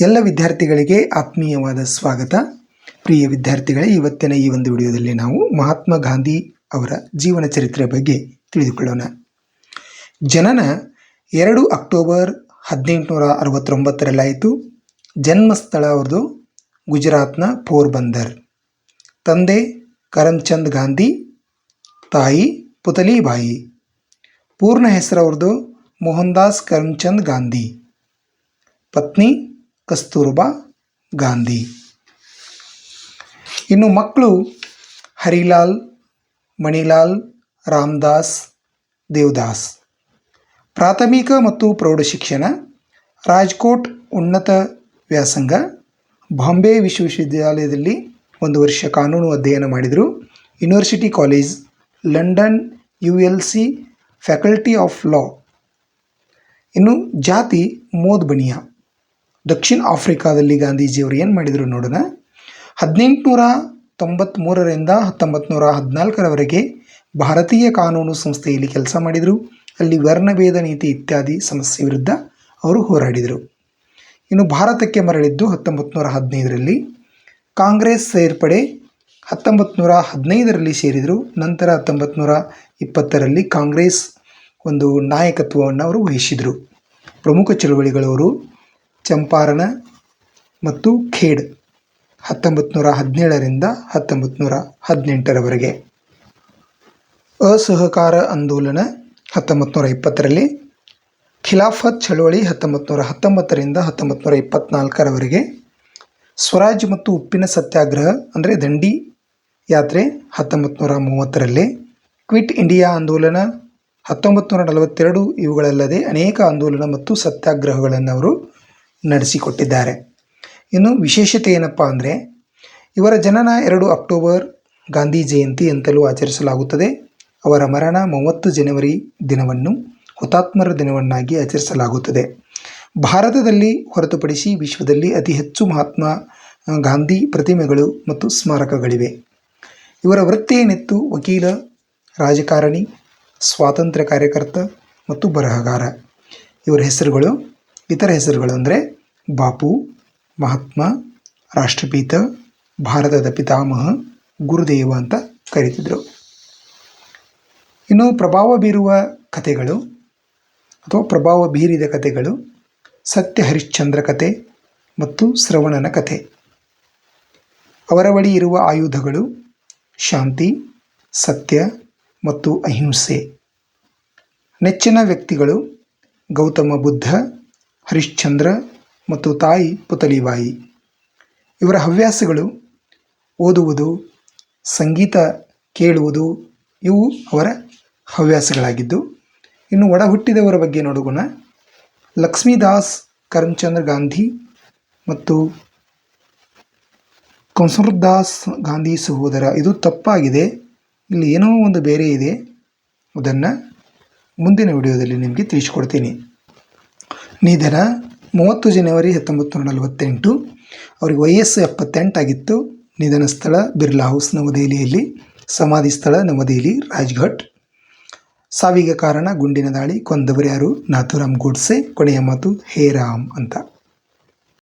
ಎಲ್ಲ ವಿದ್ಯಾರ್ಥಿಗಳಿಗೆ ಆತ್ಮೀಯವಾದ ಸ್ವಾಗತ. ಪ್ರಿಯ ವಿದ್ಯಾರ್ಥಿಗಳೇ, ಇವತ್ತಿನ ಈ ಒಂದು ವಿಡಿಯೋದಲ್ಲಿ ನಾವು ಮಹಾತ್ಮ ಗಾಂಧಿ ಅವರ ಜೀವನ ಚರಿತ್ರೆ ಬಗ್ಗೆ ತಿಳಿದುಕೊಳ್ಳೋಣ. ಜನನ ಎರಡು ಅಕ್ಟೋಬರ್ ಹದಿನೆಂಟುನೂರ ಅರವತ್ತೊಂಬತ್ತರಲ್ಲಾಯಿತು ಜನ್ಮಸ್ಥಳ ಅವ್ರದ್ದು ಗುಜರಾತ್ನ ಪೋರ್ಬಂದರ್ ತಂದೆ ಕರಮ್ಚಂದ್ ಗಾಂಧಿ, ತಾಯಿ ಪುತಲಿಬಾಯಿ ಪೂರ್ಣ ಹೆಸರು ಅವ್ರದ್ದು ಮೋಹನ್ ದಾಸ್ ಕರಮ್ಚಂದ್ ಗಾಂಧಿ. ಪತ್ನಿ ಕಸ್ತೂರ್ಬಾ ಗಾಂಧಿ. ಇನ್ನು ಮಕ್ಕಳು ಹರಿಲಾಲ್, ಮಣಿಲಾಲ್, ರಾಮದಾಸ್, ದೇವದಾಸ್. ಪ್ರಾಥಮಿಕ ಮತ್ತು ಪ್ರೌಢ ಶಿಕ್ಷಣ, ರಾಜ್ಕೋಟ್ ಉನ್ನತ ವ್ಯಾಸಂಗ, ಬಾಂಬೆ ವಿಶ್ವವಿದ್ಯಾಲಯದಲ್ಲಿ ಒಂದು ವರ್ಷ ಕಾನೂನು ಅಧ್ಯಯನ ಮಾಡಿದರು. University college, London U L C faculty of law. ಇನ್ನು ಜಾತಿ ಮೋದ್ ಬನಿಯಾ ದಕ್ಷಿಣ ಆಫ್ರಿಕಾದಲ್ಲಿ ಗಾಂಧೀಜಿಯವರು ಏನು ಮಾಡಿದರು ನೋಡೋಣ? ಹದಿನೆಂಟುನೂರ ತೊಂಬತ್ತ್ಮೂರರಿಂದ ಹತ್ತೊಂಬತ್ತು ನೂರ ಹದಿನಾಲ್ಕರವರೆಗೆ ಭಾರತೀಯ ಕಾನೂನು ಸಂಸ್ಥೆಯಲ್ಲಿ ಕೆಲಸ ಮಾಡಿದರು. ಅಲ್ಲಿ ವರ್ಣಭೇದ ನೀತಿ ಇತ್ಯಾದಿ ಸಮಸ್ಯೆ ವಿರುದ್ಧ ಅವರು ಹೋರಾಡಿದರು. ಇನ್ನು ಭಾರತಕ್ಕೆ ಮರಳಿದ್ದು ಹತ್ತೊಂಬತ್ತು ನೂರ ಹದಿನೈದರಲ್ಲಿ ಕಾಂಗ್ರೆಸ್ ಸೇರ್ಪಡೆ ಹತ್ತೊಂಬತ್ತು ನೂರ ಹದಿನೈದರಲ್ಲಿ ಸೇರಿದರು. ನಂತರ ಹತ್ತೊಂಬತ್ತು ನೂರ ಇಪ್ಪತ್ತರಲ್ಲಿ ಕಾಂಗ್ರೆಸ್ ಒಂದು ನಾಯಕತ್ವವನ್ನು ಅವರು ವಹಿಸಿದರು. ಪ್ರಮುಖ ಚಳುವಳಿಗಳವರು ಚಂಪಾರಣ ಮತ್ತು ಖೇಡ್ ಹತ್ತೊಂಬತ್ತು ನೂರ ಹದಿನೇಳರಿಂದ ಹತ್ತೊಂಬತ್ತು ನೂರ ಹದಿನೆಂಟರವರೆಗೆ. ಅಸಹಕಾರ ಆಂದೋಲನ ಹತ್ತೊಂಬತ್ತು ನೂರ ಇಪ್ಪತ್ತರಲ್ಲಿ, ಖಿಲಾಫತ್ ಚಳವಳಿ ಹತ್ತೊಂಬತ್ತು ನೂರ ಹತ್ತೊಂಬತ್ತರಿಂದ ಹತ್ತೊಂಬತ್ತು ನೂರ ಇಪ್ಪತ್ತ್ನಾಲ್ಕರವರೆಗೆ ಸ್ವರಾಜ್ ಮತ್ತು ಉಪ್ಪಿನ ಸತ್ಯಾಗ್ರಹ ಅಂದರೆ ದಂಡಿ ಯಾತ್ರೆ ಹತ್ತೊಂಬತ್ತು ನೂರ ಮೂವತ್ತರಲ್ಲಿ, ಕ್ವಿಟ್ ಇಂಡಿಯಾ ಆಂದೋಲನ ಹತ್ತೊಂಬತ್ತು ನೂರ ನಲವತ್ತೆರಡು ಇವುಗಳಲ್ಲದೆ ಅನೇಕ ಆಂದೋಲನ ಮತ್ತು ಸತ್ಯಾಗ್ರಹಗಳನ್ನು ಅವರು ನಡೆಸಿಕೊಟ್ಟಿದ್ದಾರೆ. ಇನ್ನು ವಿಶೇಷತೆ ಏನಪ್ಪ ಅಂದರೆ, ಇವರ ಜನನ ಎರಡು ಅಕ್ಟೋಬರ್ ಗಾಂಧಿ ಜಯಂತಿ ಅಂತಲೂ ಆಚರಿಸಲಾಗುತ್ತದೆ. ಅವರ ಮರಣ ಮೂವತ್ತು ಜನವರಿ ದಿನವನ್ನು ಹುತಾತ್ಮರ ದಿನವನ್ನಾಗಿ ಆಚರಿಸಲಾಗುತ್ತದೆ. ಭಾರತದಲ್ಲಿ ಹೊರತುಪಡಿಸಿ ವಿಶ್ವದಲ್ಲಿ ಅತಿ ಹೆಚ್ಚು ಮಹಾತ್ಮ ಗಾಂಧಿ ಪ್ರತಿಮೆಗಳು ಮತ್ತು ಸ್ಮಾರಕಗಳಿವೆ. ಇವರ ವೃತ್ತಿ ಏನಿತ್ತು? ವಕೀಲ, ರಾಜಕಾರಣಿ, ಸ್ವಾತಂತ್ರ್ಯ ಕಾರ್ಯಕರ್ತ ಮತ್ತು ಬರಹಗಾರ. ಇವರ ಹೆಸರುಗಳು, ಇತರ ಹೆಸರುಗಳು ಅಂದರೆ ಬಾಪು, ಮಹಾತ್ಮ, ರಾಷ್ಟ್ರಪಿತ, ಭಾರತದ ಪಿತಾಮಹ, ಗುರುದೇವ ಅಂತ ಕರೀತಿದ್ರು. ಇನ್ನು ಪ್ರಭಾವ ಬೀರುವ ಕಥೆಗಳು ಅಥವಾ ಪ್ರಭಾವ ಬೀರಿದ ಕಥೆಗಳು ಸತ್ಯ ಹರಿಶ್ಚಂದ್ರ ಕಥೆ ಮತ್ತು ಶ್ರವಣನ ಕಥೆ. ಅವರ ಬಳಿ ಇರುವ ಆಯುಧಗಳು ಶಾಂತಿ, ಸತ್ಯ ಮತ್ತು ಅಹಿಂಸೆ. ನೆಚ್ಚಿನ ವ್ಯಕ್ತಿಗಳು ಗೌತಮ ಬುದ್ಧ, ಹರಿಶ್ಚಂದ್ರ ಮತ್ತು ತಾಯಿ ಪುತಲಿಬಾಯಿ ಇವರ ಹವ್ಯಾಸಗಳು ಓದುವುದು, ಸಂಗೀತ ಕೇಳುವುದು, ಇವು ಅವರ ಹವ್ಯಾಸಗಳಾಗಿದ್ದು, ಇನ್ನು ಒಡ ಹುಟ್ಟಿದವರ ಬಗ್ಗೆ ನೋಡೋಣ ಲಕ್ಷ್ಮೀದಾಸ್ ಕರಮ್ಚಂದ್ರ ಗಾಂಧಿ ಮತ್ತು ಕಂಸರ್ದಾಸ್ ಗಾಂಧಿ ಸಹೋದರ. ಇದು ತಪ್ಪಾಗಿದೆ. ಇಲ್ಲಿ ಏನೋ ಒಂದು ಬೇರೆ ಇದೆ. ಅದನ್ನು ಮುಂದಿನ ವಿಡಿಯೋದಲ್ಲಿ ನಿಮಗೆ ತಿಳಿಸ್ಕೊಡ್ತೀನಿ. ನಿಧನ ಮೂವತ್ತು ಜನವರಿ ಹತ್ತೊಂಬತ್ತು ನೂರ ನಲವತ್ತೆಂಟು, ಅವ್ರಿಗೆ ವಯಸ್ಸು ಎಪ್ಪತ್ತೆಂಟಾಗಿತ್ತು ನಿಧನ ಸ್ಥಳ ಬಿರ್ಲಾ ಹೌಸ್ ನವದೆಹಲಿಯಲ್ಲಿ, ಸಮಾಧಿ ಸ್ಥಳ ನವದೆಹಲಿ, ರಾಜ್ಘಾಟ್. ಸಾವಿಗೆ ಕಾರಣ ಗುಂಡಿನ ದಾಳಿ, ಕೊಂದವರು ಯಾರು? ನಾಥುರಾಮ್ ಗೋಡ್ಸೆ, ಕೊನೆಯ ಮಾತು ಹೇ ರಾಮ್ ಅಂತ.